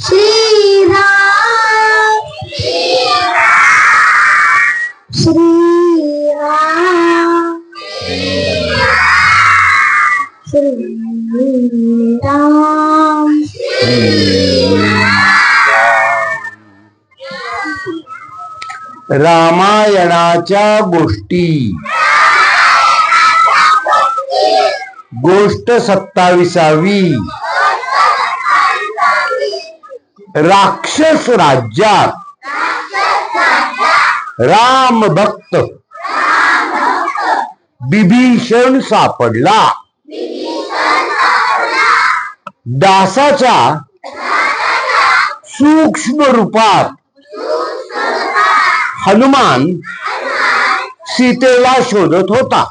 श्रीराम श्रीराम श्रीराम रामायणाच्या गोष्टी. गोष्ट सत्ताविसावी. राक्षस राज्यात. राम भक्त. बिभीषण सापडला. दासाच्या सूक्ष्म रूपात हनुमान सीतेला शोधत होता.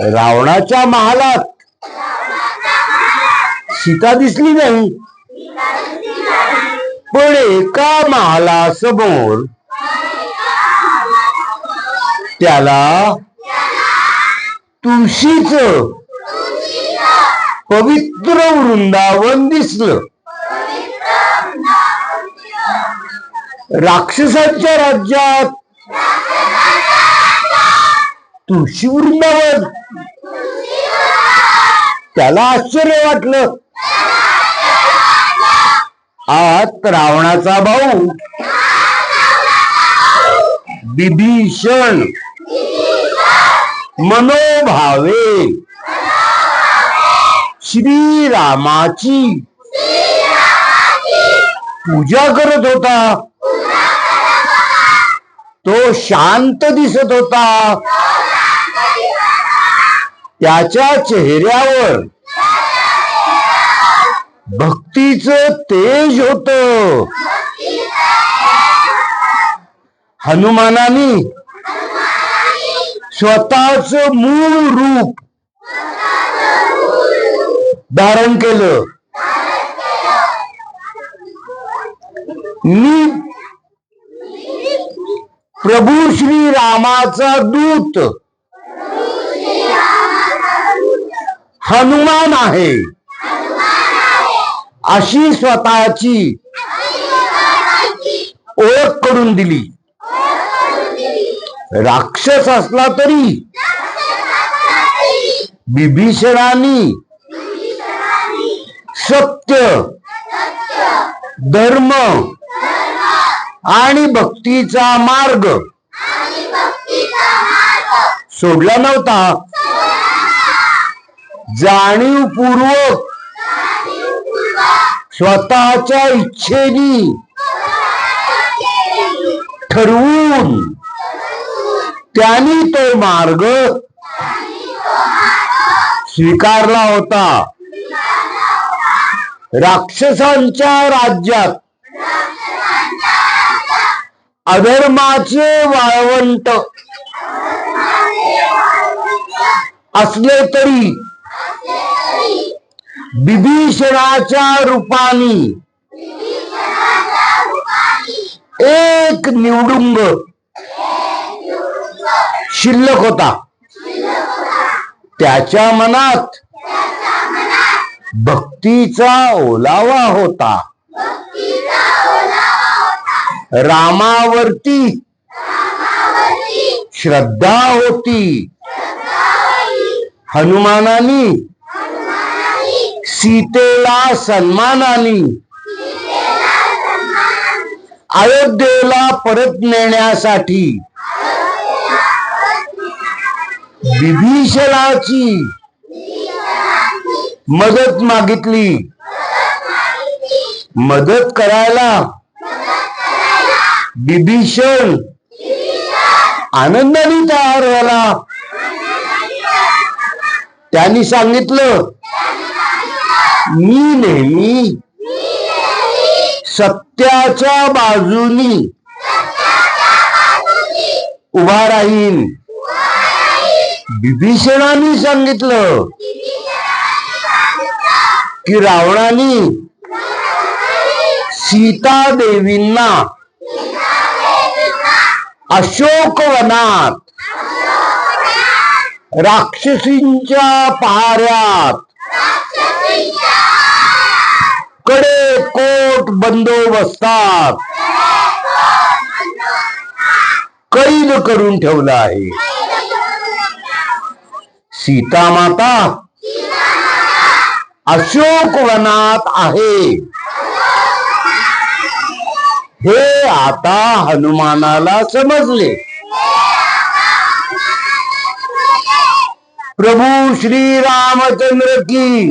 रावणाच्या महालात सीता दिसली नाही. पण एका महालासमोर त्याला तुळशीच पवित्र वृंदावन दिसलं. राक्षसांच्या राज्यात तुळशी वृंदावन. त्याला आश्चर्य वाटलं. आत रावणाचा भाऊ. बिभीषण. मनोभावे. श्रीरामाची. पूजा करत होता. तो शांत दिसत होता. त्याच्या चेहऱ्यावर भक्तीच तेज होत. हनुमानानी स्वतःच मूळ रूप धारण केलं. मी प्रभू श्री रामाचा दूत. हनुमान आहे. अशी स्वतःची ओळख करून दिली. राक्षस असला तरी बिभीषणानी सत्य धर्म आणि भक्तीचा मार्ग सोडला नव्हता. जाणीवपूर्वक स्वतःच्या इच्छेनी ठरवून त्यांनी तो मार्ग स्वीकारला होता. राक्षसांच्या राज्यात अधर्माचे वाळवंट असले तरी बिभीषणाच्या रूपाने. एक निवडुंग. शिल्लक होता. त्याच्या मनात भक्तीचा ओलावा होता. रामावरती श्रद्धा होती. हनुमानानी सीतेला सन्मानाने. अयोध्येला परत नेण्यासाठी. विभीषणाची मदत मागितली. मदत करायला. विभीषण आनंदाने तयार झाला. त्यांनी सांगितलं मी नेहमी सत्याच्या बाजूनी उभा राहीन. विभीषणाने सांगितलं की रावणाने सीता देवींना अशोकवनात राक्षसींच्या पहाऱ्यात कोट बंदोबस्तात. कैद करून ठेवला आहे. सीता माता अशोक वनात आहे. हे आता हनुमानाला समजले. प्रभू श्री रामचंद्र की.